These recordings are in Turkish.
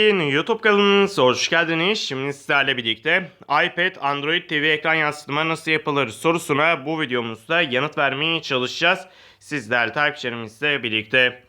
YouTube kanalımıza hoş geldiniz. Şimdi sizlerle birlikte iPad Android TV ekran yansıtma nasıl yapılır sorusuna bu videomuzda yanıt vermeye çalışacağız. Sizler takipçilerimizle birlikte.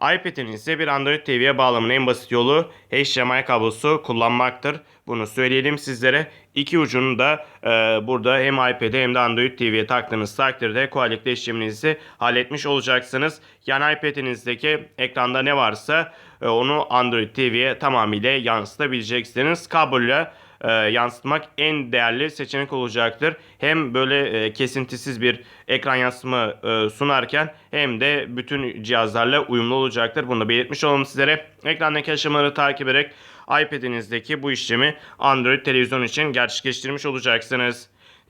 iPad'inizde bir Android TV'ye bağlamanın en basit yolu HDMI kablosu kullanmaktır. Bunu söyleyelim sizlere. İki ucunu da e, burada hem iPad'e hem de Android TV'ye taktığınız takdirde kolaylıkla işleminizi halletmiş olacaksınız. Yani iPad'inizdeki ekranda ne varsa e, onu Android TV'ye tamamıyla yansıtabileceksiniz. Kabloyla e, yansıtmak en değerli seçenek olacaktır. Hem böyle e, kesintisiz bir ekran yansıtma e, sunarken hem de bütün cihazlarla uyumlu olacaktır. Bunu da belirtmiş olalım sizlere. Ekrandaki aşamaları takip ederek iPad'inizdeki bu işlemi Android televizyon için gerçekleştirmiş olacaksınız.